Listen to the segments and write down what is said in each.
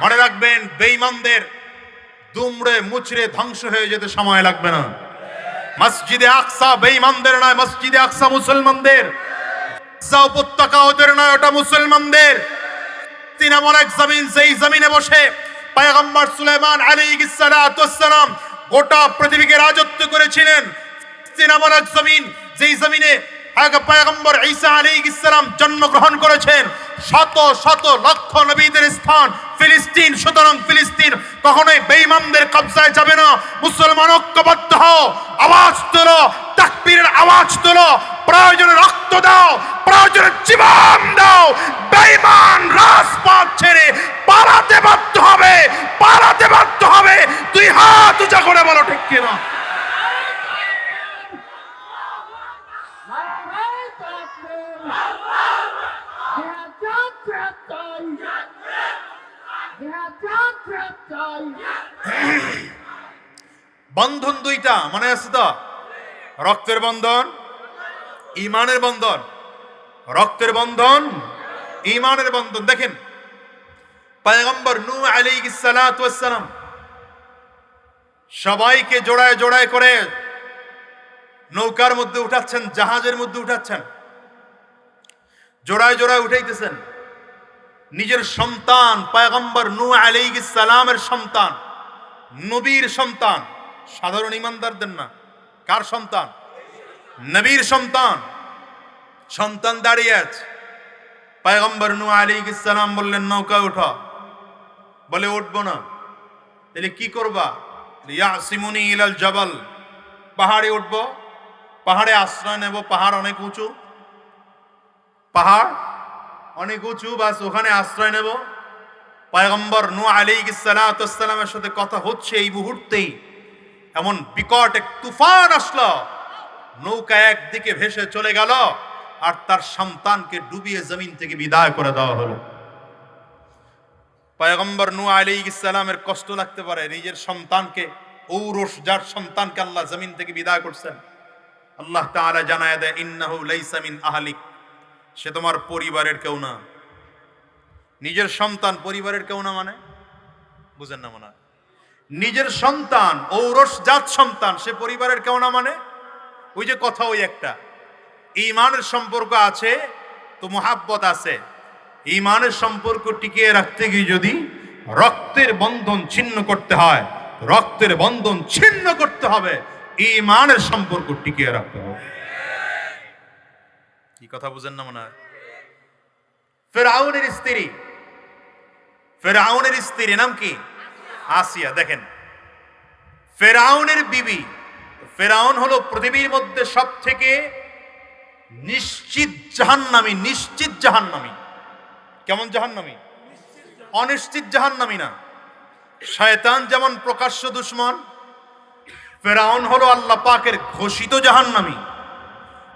মনে রাখবেন, বেঈমানদের দুমড়ে মুচড়ে ধ্বংস হয়ে যেতে সময় লাগবে না। মসজিদে আকসা বেঈমানদের নয়, মসজিদে আকসা মুসলমানদের। উপত্যকা ওদের নয়, ওটা মুসলমানদের। তিন এক জমিন সেই জমিনে বসে পয়গম্বর সুলাইমান আলাইহিস সালাম গোটা পৃথিবীকে রাজত্ব করেছিলেন। তিন এক জমিন, যেই জমিনে পয়গম্বর ঈসা আলাইহিস সালাম জন্মগ্রহণ করেছেন শত শত লক্ষ নবীদের স্থান, ফিলিস্তিন। সুতরাং ফিলিস্তিন কখনোই বেঈমানদের কবজায় যাবে না। মুসলমান ঐক্যবদ্ধ হও, আওয়াজ তোলো, তাকবীরের আওয়াজ তোলো, প্রয়োজনে রক্ত দাও, প্রয়োজনে জীবন দাও। বেঈমান রাজপথ ছেড়ে পালাতে বাধ্য হবে, পালাতে বাধ্য হবে। তুই হাত উঁচা করে বলো, ঠিক কিনা? বন্ধন দুইটা, মনে আছে তো? রক্তের বন্ধন, ইমানের বন্ধন। রক্তের বন্ধন, ইমানের বন্ধন। দেখেন, পয়গম্বর নু সালাতু সালাম সবাইকে জোড়ায় জোড়ায় করে নৌকার মধ্যে উঠাচ্ছেন, জাহাজের মধ্যে উঠাচ্ছেন। জোড়ায় জোড়ায় উঠাইতেছেন। নিজের সন্তান, পয়গম্বর নূ আলাইহিস সালামের সন্তান, নবীর সন্তান। সাধারণ ইমানদারদের না। কার সন্তান? নবীর সন্তান। সন্তান দাঁড়িয়ে আছে। পয়গম্বর নূ আলাইহিস সালাম বললেন, নৌকা উঠো বলে, উঠবো না। তাহলে কি করবা? ইয়াসিমুনি ইলাল জবাল। পাহাড়ে উঠবো। পাহাড়ে আশ্রয় নেব। পাহাড় অনেক উঁচু। পাহাড়, অনেক উঁচু, বাস ওখানে আশ্রয় নেব। পয়গম্বর নু আলী সালামের সাথে কথা হচ্ছে এই মুহূর্তেই। এমন বিকট এক তুফান আসলো। নৌকা একদিকে ভেসে চলে গেল আর তার সন্তানকে ডুবিয়ে জমিন থেকে বিদায় করে দেওয়া হলো। পয়গম্বর নু আলী ইসালামের কষ্ট লাগতে পারে। নিজের সন্তানকে, ঔরস যার সন্তানকে আল্লাহ জমিন থেকে বিদায় করছেন। আল্লাহ তাআলা জানায় দেয়, ইন্নাহু লাইসা আহলিক সে তোমার পরিবারের কেউ না। নিজের সন্তান পরিবারের কেউ না মানে? বুঝেন না মনে নিজের সন্তান ঔরস জাত সন্তান, সে পরিবারের কেউ না মানে? ওই যে কথা ওই একটা। ইমানের সম্পর্ক আছে তো মোহাব্বত আছে। ইমানের সম্পর্ক টিকিয়ে রাখতে গিয়ে যদি রক্তের বন্ধন ছিন্ন করতে হয়, রক্তের বন্ধন ছিন্ন করতে হবে, ইমানের সম্পর্ক টিকিয়ে রাখতে হবে। কি কথা বুঝেন না মনে ফেরাউনের স্ত্রী। ফেরাউনের স্ত্রী নাম কি? আসিয়া। দেখেন। ফেরাউনের বিবি। ফেরাউন হলো পৃথিবীর মধ্যে সব থেকে নিশ্চিত জাহান্নামী নিশ্চিত জাহান্নামী। কেমন জাহান্নামী? অনিশ্চিত জাহান্নামী না। শয়তান যেমন প্রকাশ্য দুশ্মন, ফেরাউন হলো আল্লাহ পাকের ঘোষিত জাহান্নামী।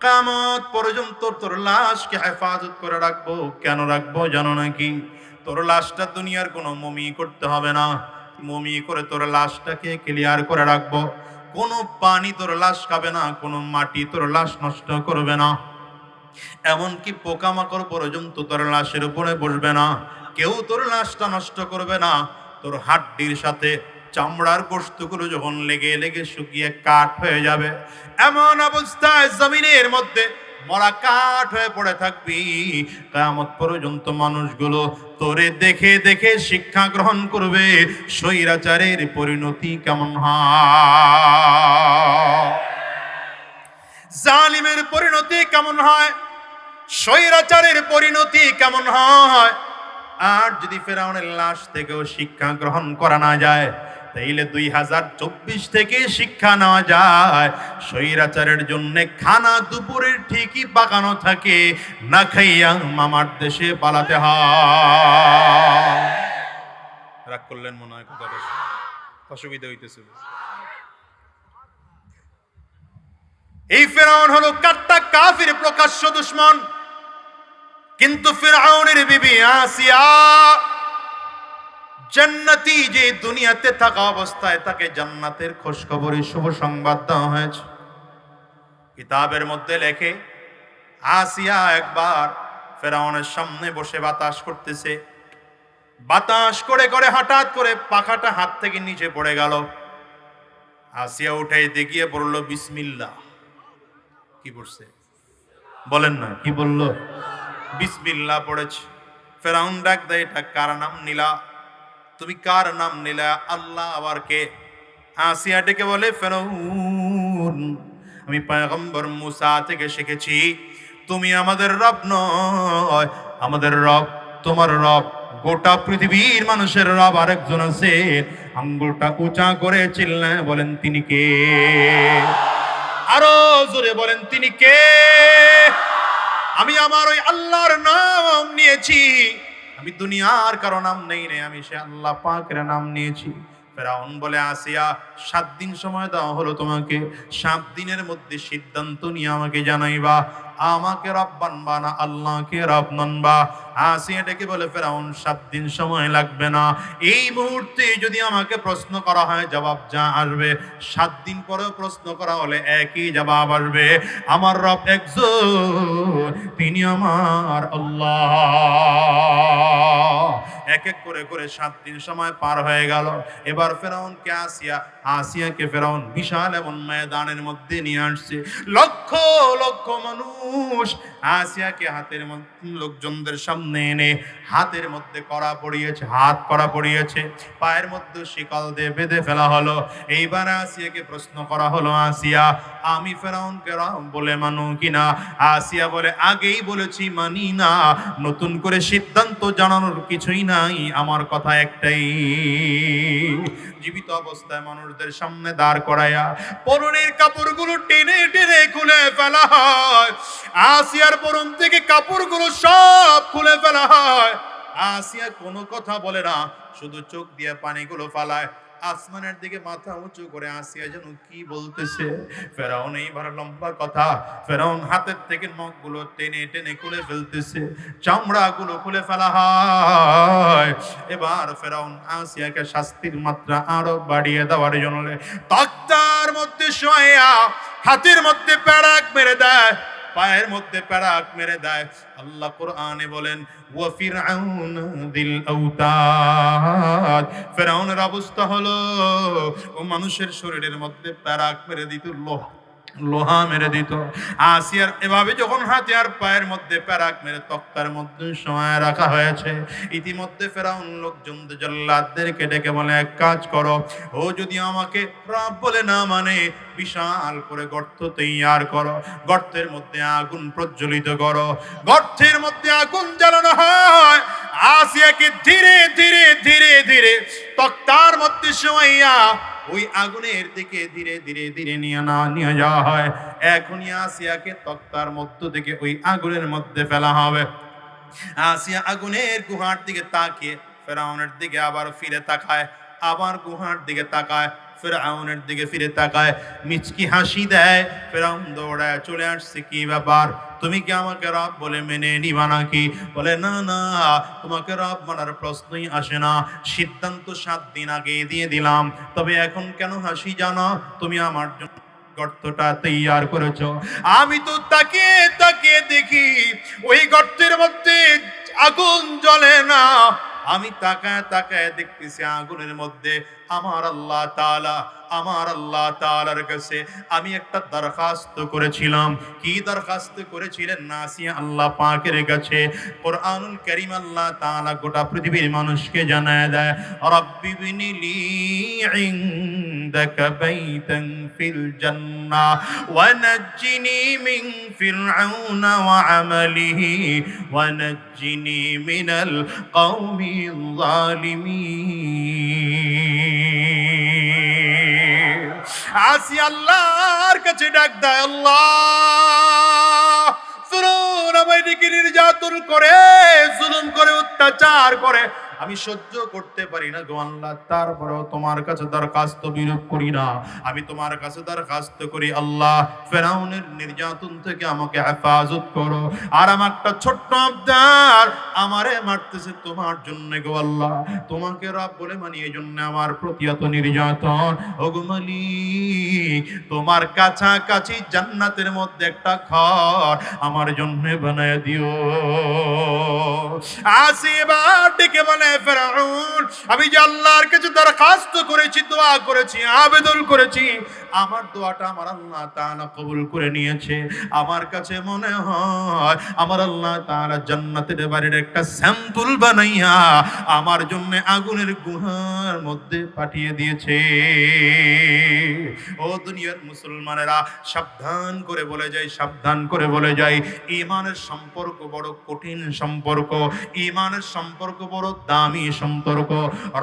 কামত পর্যন্ত তোর লাশকে হেফাজত করে রাখব। কেন রাখব জানো নাকি? তোর লাশটা দুনিয়ার কোনো মমি করতে হবে না। মমি করে তোর লাশটাকে ক্লিয়ার করে রাখব। কোনো পানি তোর লাশ খাবে না, কোনো মাটি তোর লাশ নষ্ট করবে না। এমনকি পোকামাকড় পর্যন্ত তোর লাশের উপরে বসবে না। কেউ তোর লাশটা নষ্ট করবে না। তোর হাড্ডির সাথে চামড়ার বস্তুগুলো যখন লেগে লেগে শুকিয়ে কাঠ হয়ে যাবে, এমন অবস্থায় জমিনের মধ্যে মরা কাঠ হয়ে পড়ে থাকবি। কামত পর্যন্ত মানুষগুলো তোরে দেখে দেখে শিক্ষা গ্রহণ করবে, স্বৈরাচারের পরিণতি কেমন হয়? জালিমের পরিণতি কেমন হয়? স্বৈরাচারের পরিণতি কেমন হয়? আর যদি ফেরাউনের লাশ থেকেও শিক্ষা গ্রহণ করা না যায় তাইলে দুই হাজার চব্বিশ থেকে শিক্ষা নেওয়া যায়। স্বৈরাচারের জন্য খানা দুপুরের ঠিকই পাকানো থাকে, না খাইয়া মামার দেশে পালাতে হয়। রাগ করলেন মনে হয় কথাটা অসুবিধা হইতেছে। এই ফেরাউন হলো কাট্টা কাফির প্রকাশ্য দুশ্মন। কিন্তু ফেরাউনের বিবি আসিয়া জান্নাতি যে দুনিয়াতে থাকা অবস্থায় তাকে জান্নাতের খোঁজখবরই শুভ সংবাদ দেওয়া হয়েছে। কিতাবের মধ্যে লেখে, আসিয়া একবার ফেরাউনের সামনে বসে বাতাস করতেছে। বাতাস করে করে হঠাৎ করে পাখাটা হাত থেকে নিচে পড়ে গেল। আসিয়া উঠে দেখিয়ে পড়ল বিসমিল্লা কি পড়ছে বলেন না, কি বলল? বিসমিল্লা পড়েছে। ফেরাউন ডাক দেয়, এটা কার নাম নিলা? তুমি কার নাম নিলা? আল্লাহ আবার কে? আসিয়া ডেকে বলে, ফেরাউন, আমি পয়গম্বর মুসা থেকে শিখেছি, তুমি আমাদের রব নয়, আমাদের রব তোমার রব। গোটা পৃথিবীর মানুষের রব আরেকজন আছে। আঙ্গুলটা উঁচা করে চিল্লায় বলেন, তিনি কে? আরও জোরে বলেন, তিনি কে? আমি আমার ওই আল্লাহর নাম নিয়েছি। আমি দুনিয়ার কারও নাম নেই রে আমি সে আল্লাহ পাকের নাম নিয়েছি। ফেরাউন বলে, আসিয়া, সাত দিন সময় দেওয়া হলো তোমাকে। সাত দিনের মধ্যে সিদ্ধান্ত নিয়ে আমাকে জানাইবা। আমাকে রব বানবা না আল্লাহকে রব মানবা আসিয়া ডেকে বলে, ফেরাউন, সাত দিন সময় লাগবে না। এই মুহূর্তে যদি আমাকে প্রশ্ন করা হয়, জবাব যা আসবে। সাত দিন পরেও প্রশ্ন করা হলে একই জবাব আসবে। আমার রব একজন, তিনি আমার আল্লাহ। এক এক করে করে সাত দিন সময় পার হয়ে গেল। এবার ফেরাউনকে আসিয়া, আসিয়াকে ফেরাউন বিশাল এবং ময়দানের মধ্যে নিয়ে আসছে। লক্ষ লক্ষ মানুষ আসিয়াকে হাতের লোকজনদের সামনে এনে হাতের মধ্যে করা পড়িয়েছে, হাত করা পড়িয়েছে, পায়ের মধ্যে শিকল দিয়ে বেঁধে ফেলা হলো। এইবার আসিয়াকে প্রশ্ন করা হলো, আসিয়া, আমি ফেরাউনকে রাম বলে মানু কিনা আসিয়া বলে, আগেই বলেছি মানি না, নতুন করে সিদ্ধান্ত জানানোর কিছুই নাই, আমার কথা একটাই। জীবিত অবস্থায় মানুষদের সামনে দাঁড় করায়া পরনের কাপড়গুলো টেনে টেনে খুলে ফেলা হয়। আসিয়ার পরন থেকে কাপড়গুলো সব খুলে ফেলা হয়। আসিয়া কোনো কথা বলে না, শুধু চোখ দিয়ে পানিগুলো ফালায়। আসমানের দিকে মাথা উঁচু করে আসিয়া যেন কি বলতেছে। ফেরাউন এইবার লম্বা কথা। ফেরাউন হাতের থেকে নখগুলো টেনে টেনে খুলে ফেলতেছে। চামড়াগুলো খুলে ফেলা হয়। এবার ফেরাউন আসিয়াকে শাস্তির মাত্রা আরও বাড়িয়ে দেওয়ার জন্য তক্তার মধ্যে শোয়া, হাতের মধ্যে প্যারাক মেরে দেয়। পায়ের মধ্যে প্যারাক মেরে দেয়। আল্লাহ কোরআনে বলেন ও ফিরাউন দিল আউতাদ। ফেরাউনের অবস্থা হলো, ও মানুষের শরীরের মধ্যে প্যারাক মেরে দিত লোহা। লোহা মেরে দিত। আসিয়ার এভাবে যখন হাতে আর পায়ের মধ্যে প্যারাক মেরে তক্তার মধ্যে সময় রাখা হয়েছে, ইতিমধ্যে ফেরাউন লোকজন জল্লাদদেরকে ডেকে বলে, এক কাজ করো, ও যদি আমাকে রব বলে না মানে বিশাল করে গর্ত তৈয়ার করো, গর্তের মধ্যে আগুন প্রজ্বলিত করো, গর্তের মধ্যে আগুন জ্বালানো হয়। আসিয়াকে ধীরে ধীরে ধীরে ধীরে তক্তার মধ্যে শোয়াইয়া ওই আগুনের দিকে ধীরে ধীরে ধীরে নিয়ে না, নিয়ে যাওয়া হয়। এখনই আসিয়াকে তক্তার মধ্য থেকে ওই আগুনের মধ্যে ফেলা হবে। আসিয়া আগুনের গুহার দিকে তাকিয়ে ফেরাউনের দিকে আবার ফিরে তাকায়, আবার গুহার দিকে তাকায়। ফেরাউনের দিকে ফিরে তাকায়, মিচকি হাসি দেয় ফেরাউন দৌড়ায় চলে আসছে, কি ব্যাপার? তুমি কি আমাকে রব বলে মেনে নিবা নাকি? বলে, না না তোমাকে রব মানার প্রশ্নই আসে না। সিদ্ধান্ত সাত দিন আগে দিয়ে দিলাম। তবে এখন কেন হাসি জানো? তুমি আমার জন্য গর্তটা তৈয়ার করেছ। আমি তো তাকিয়ে তাকিয়ে দেখি, ওই গর্তের মধ্যে আগুন জ্বলে না। আমি তাকায় তাকায় দেখতেছি আগুনের মধ্যে আমার আল্লাহ তাআলা আমার আল্লাহ তাআলার কাছে আমি একটা দরখাস্ত করেছিলাম কি দরখাস্ত করেছিলেন নাসিয়া আল্লাহ পাকের কাছে কোরআনুল কারীম আল্লাহ তাআলা গোটা পৃথিবীর মানুষকে জানায় দেয় রব্বি বিনিলি ইনদাকা বাইতান ফিল জান্নাহ ونجني من فرعون وعمله ونجني নাজিনি মিনাল কৌমি জালিমি আসি আল্লাহর কাছে ডাক দেয়, আল্লাহ! শুনুন আমায় নির্যাতন করে, জুলুম করে অত্যাচার করে আমি সহ্য করতে পারি না গো আল্লাহ। তারপরেও তোমার কাছে দরখাস্ত বিরোধ করি না। আমি তোমার কাছে দরখাস্ত করি, আল্লাহ, ফেরাউনের নির্যাতন থেকে আমাকে হেফাজত করো। আর আমার একটা ছোট্ট আবদার, আমারে মারতেছে তোমার জন্য গো আল্লাহ। তোমাকে রব বলে মানি, এই জন্য আমার প্রতি এত নির্যাতন। ওগো মালিক, তোমার কাছাকাছি জান্নাতের মধ্যে একটা ঘর আমার জন্য বানায় দিও। আসি এবার ডেকে বলে ফেরাউন, আমি যে আল্লাহর কাছে দরখাস্ত করেছি, দোয়া করেছি, আবেদন করেছি, আমার দোয়াটা আমার আল্লাহ তাআলা কবুল করে নিয়েছে। আমার কাছে মনে হয় আমার আল্লাহ তাআলা জান্নাতের বাড়ির একটা স্যাম্পল বানাইয়া আমার জন্য আগুনের গুহার মধ্যে পাঠিয়ে দিয়েছে। ও দুনিয়ার মুসলমানেরা, সাবধান করে বলে যাই, সাবধান করে বলে যাই। ইমানের সম্পর্ক বড় কঠিন সম্পর্ক, ইমানের সম্পর্ক বড় দামি সম্পর্ক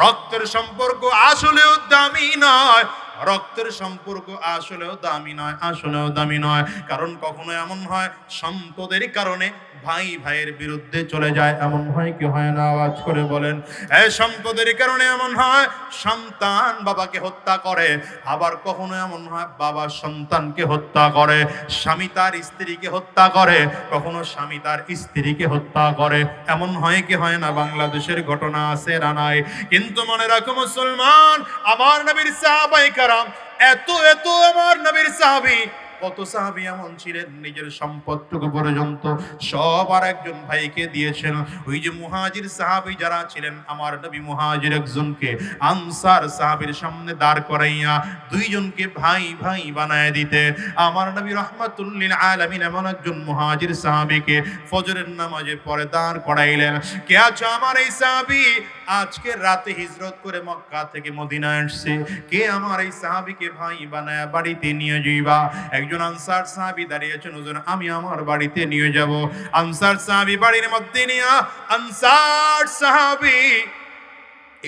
রক্তের সম্পর্ক আসলেও দামি নয়। রক্তের সম্পর্ক আসলেও দামি নয়, আসলেও দামি নয়। কারণ কখনো এমন হয়, সম্পদের কারণে ভাই ভাইয়ের বিরুদ্ধে চলে যায়। এমন হয় কি হয় না? আওয়াজ করে বলেন এই সম্পদের কারণে এমন হয়, সন্তান বাবাকে হত্যা করে। আবার কখনো এমন হয়, বাবা সন্তানকে হত্যা করে। স্বামী তার স্ত্রীকে হত্যা করে। কখনো স্বামী তার স্ত্রীকে হত্যা করে। এমন হয় কি হয় না? বাংলাদেশের ঘটনা আছে রানায় কিন্তু মনে রাখো, মুসলমান, আমার নবীর সাহাবাই কারাম এত এত আমার নবীর সাহাবি, কত সাহাবি এমন ছিলেন নিজের সম্পদটুকু পর্যন্ত সব আর একজন ভাইকে দিয়েছেন। ওই যে মুহাজির সাহাবি যারা ছিলেন, আমার নবী মুহাজির একজনকে আনসার সাহাবির সামনে দাঁড় করাইয়া দুইজনকে ভাই ভাই বানায় দিতে। আমার নবী রহমাতুল্লিল আলামিন এমন একজন মুহাজির সাহাবিকে ফজরের নামাজে পরে দাঁড় করাইলেন। কে আছো আমার এই সাহাবি? আজকে রাতে হিজরত করে মক্কা থেকে মদিনা আসছে। কে আমার এই সাহাবিকে ভাই বানায় বাড়িতে নিয়ে যাইবা? একজন আনসার সাহাবি দাঁড়িয়েছেন ওজন আমি আমার বাড়িতে নিয়ে যাব। আনসার সাহাবি বাড়ির মধ্যে নিয়ে আনসার সাহাবি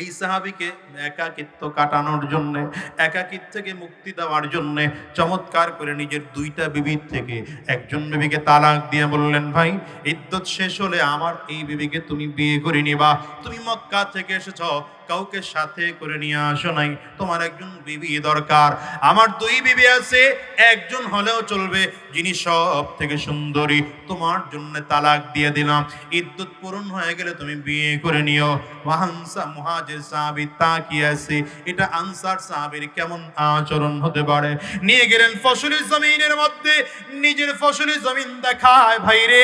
এই সাহাবিকে একাকিত্ব কাটানোর জন্য একাকিত্ব থেকে মুক্তি দেওয়ার জন্য চমৎকার করে নিজের দুইটা বিবির থেকে একজন বিবিকে তালাক দিয়ে বললেন, ভাই, ইদ্যত শেষ হলে আমার এই বিবিকে তুমি বিয়ে করে নিবা। তুমি মক্কা থেকে এসেছ কাউকে সাথে করে নিয়ে আসো নাই। তোমার একজন বিবি দরকার। আমার দুই বিবি আছে, একজন হলেও চলবে, যিনি সব থেকে সুন্দরী। তোমার জন্য তালাক দিয়ে দিলাম। ইদ্যুৎ পূরণ হয়ে গেলে তুমি বিয়ে করে নিও। মহানসা মুহাজির সাহাবি তাকিয়ে আছে। এটা আনসার সাহাবির কেমন আচরণ হতে পারে? নিয়ে গেলেন ফসলি জমিনের মধ্যে, নিজের ফসলি জমিন দেখায় ভাইরে।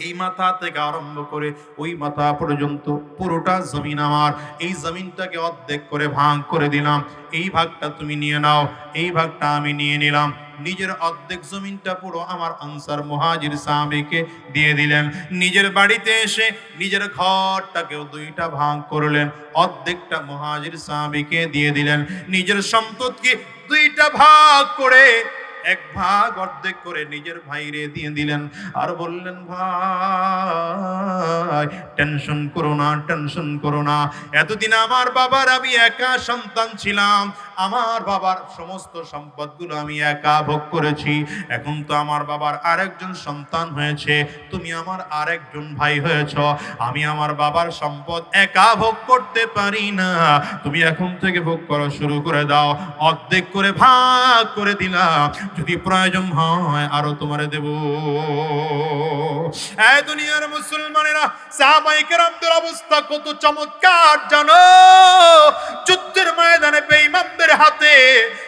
এই মাথা থেকে আরম্ভ করে ওই মাথা পর্যন্ত পুরোটা জমিন আমার। এই জমিনটাকে অর্ধেক করে ভাগ করে দিলাম। এই ভাগটা তুমি নিয়ে নাও, এই ভাগটা আমি নিয়ে নিলাম। নিজের অর্ধেক জমিনটা পুরো আমার আনসার মুহাজির সাহাবিকে দিয়ে দিলেন। নিজের বাড়িতে এসে নিজের ঘরটাকেও দুইটা ভাগ করলেন। অর্ধেকটা মুহাজির সাহাবিকে দিয়ে দিলেন। নিজের সম্পদকে দুইটা ভাগ করে এক ভাগ অর্ধেক করে নিজের ভাইরে দিয়ে দিলেন। আর বললেন, ভাই, টেনশন করো না, টেনশন করো না। এতদিন আমার বাবার আমি একা সন্তান ছিলাম। আমার বাবার সমস্ত সম্পদগুলো আমি একা ভোগ করেছি। এখন তো আমার বাবার আরেকজন সন্তান হয়েছে। তুমি আমার আরেকজন ভাই হয়েছ। আমি আমার বাবার সম্পদ একা ভোগ করতে পারি না। তুমি এখন থেকে ভোগ করা শুরু করে দাও। অর্ধেক করে ভাগ করে দিলাম। যদি প্রয়োজন হয়, আরও তোমারে দেব। এই দুনিয়ার মুসলমানেরা, সাহাবাই কেরামদের অবস্থা কত চমৎকার জানো? যুদ্ধের ময়দানে বেঈমানদের হাতে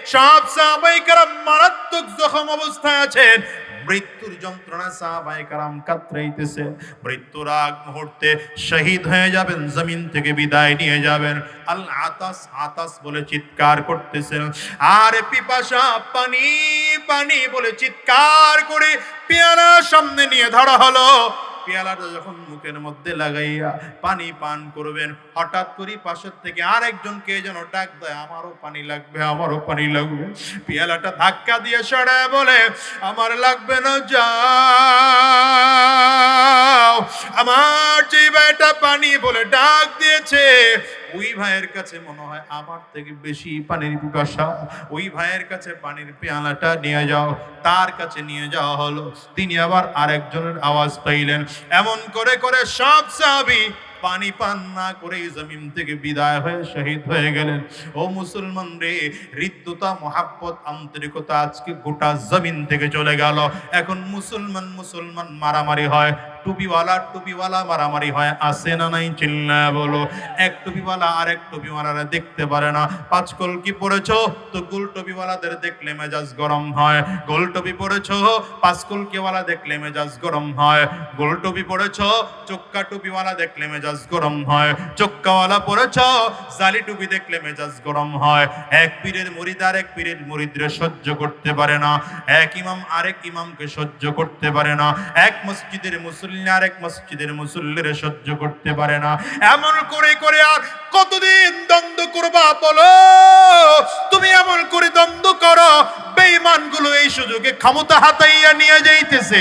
সব সাহাবাই কেরাম মারাত্মক জখম অবস্থায় আছেন। মৃত্যুর যন্ত্রণা সাহাবাই কারাম কাতরাইতেছে। মৃত্যুর আগ মুহূর্তে শহীদ হয়ে যাবেন, জমিন থেকে বিদায় নিয়ে যাবেন। আল আতাস আতাস বলে চিৎকার করতেছেন। আর পিপাসা, পানি পানি বলে চিৎকার করে পেয়ালা সামনে নিয়ে ধরা হলো। পেয়ালাটা যখন মুখের মধ্যে লাগাইয়া পানি পান করবেন, হঠাৎ করে পাশের থেকে আরেকজন কে যেন ডাক দেয়, আমারও পানি লাগবে, আমারও পানি লাগবে। পেয়ালাটা ধাক্কা দিয়ে সরায় বলে, আমার লাগবে না, যাও। আমার যে ভাইটা পানি বলে ডাক দিয়েছে ওই ভাইয়ের কাছে মনে হয় আমার থেকে বেশি পানির পিপাসা। ওই ভাইয়ের কাছে পানির পেয়ালাটা নিয়ে যাও, তার কাছে নিয়ে যাওয়া হলো। তিনি আবার আরেকজনের আওয়াজ পাইলেন, এমন করে করে সব সাহাবি পানি পান না করে জমিন থেকে বিদায় হয়ে শহীদ হয়ে গেলেন। ও মুসলমান রে, হৃদ্যতা, মহাব্বত, আন্তরিকতা আজকে গোটা জমিন থেকে চলে গেল। এখন মুসলমান মুসলমান মারামারি হয় টুপিওয়ালা টুপিওয়ালা মারামারি হয়, আসে না নাই চিল্লা বলো। এক টুপিওয়ালা আর এক টুপিওয়ালারা দেখতে পারে না। পাঁচ কলকি পড়েছো? তো গোল টুপিওয়ালাদের দেখলে মেজাজ গরম হয়। গোল টুপি পড়েছো? পাঁচ কলকিওয়ালা দেখলে মেজাজ গরম হয়। গোল টুপি পড়েছো? চোক্কা টুপিওয়ালা দেখলে মেজাজ গরম হয়। চোক্কাওয়ালা পড়েছো? জালি টুপি দেখলে মেজাজ গরম হয়। এক পীরের মুরিদ আর এক পীরের মুরিদরে সহ্য করতে পারে না। এক ইমাম আরেক ইমামকে সহ্য করতে পারে না। এক মসজিদের মুসল্লি আরেক মসজিদের মুসল্লিরে সহ্য করতে পারে না। এমন করে করে আর কতদিন দ্বন্দ্ব করবা বলো? তুমি এমন করে দ্বন্দ্ব করো এই সুযোগে ক্ষমতা হাতাইয়া নিয়ে যাইতেছে।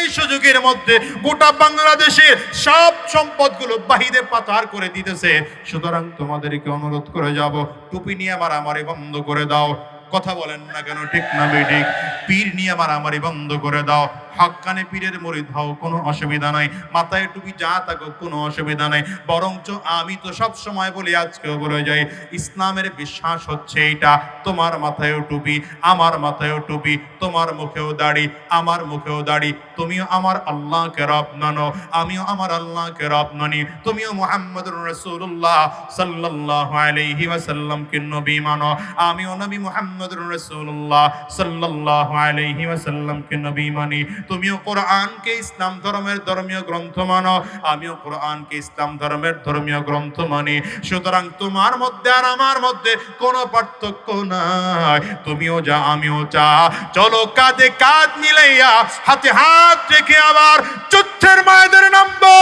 এই সুযোগের মধ্যে গোটা বাংলাদেশের সব সম্পদগুলো বাহিরে পাচার করে দিতেছে। সুতরাং তোমাদেরকে অনুরোধ করে যাব, টুপি নিয়ে মারামারি বন্ধ করে দাও। কথা বলেন না কেন, ঠিক না ঠিক পীর নিয়ে মারামারি বন্ধ করে দাও। হক্কানে পীরের মরিদ হও, কোনো অসুবিধা নাই। মাথায় টুপি যা থাকো কোনো অসুবিধা নাই। বরঞ্চ আমি তো সব সময় বলি, আজকেও বলে যাই, ইসলামের বিশ্বাস হচ্ছে এইটা, তোমার মাথায়ও টুপি, আমার মাথায়ও টুপি, তোমার মুখেও দাড়ি, আমার মুখেও দাড়ি, তুমিও আমার আল্লাহকে রব মানো, আমিও আমার আল্লাহকে রব মানি, তুমিও মুহাম্মদুর রাসূলুল্লাহ সাল্লাল্লাহু আলাইহি ওয়াসাল্লামকে নবী মানো, আমিও নবী মুহাম্মদুর রাসূলুল্লাহ সাল্লাল্লাহু আলাইহি ওয়াসাল্লামকে নবী মানি। তুমিও কোরআনকে ইসলাম ধর্মের ধর্মীয় গ্রন্থ মানো, আমিও কোরআনকে ইসলাম ধর্মের ধর্মীয় গ্রন্থ মানি। সুতরাং তোমার মধ্যে আর আমার মধ্যে কোনো পার্থক্য নাই। তুমিও যা, আমিও যা চলো কাঁধে কাঁধ মিলাইয়া হাতে হাত রেখে আবার যুদ্ধের মায়েদের নামবো।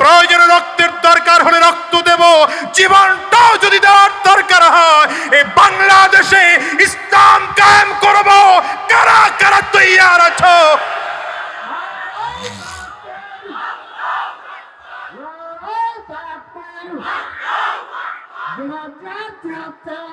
প্রয়োজনে রক্তের দরকার হলে রক্ত দেব। জীবনটাও যদি দেওয়ার দরকার হয় এই বাংলাদেশে ইসলাম কায়েম করব। কারা কারা তৈয়ার আছো? you. Drop, drop, drop, down.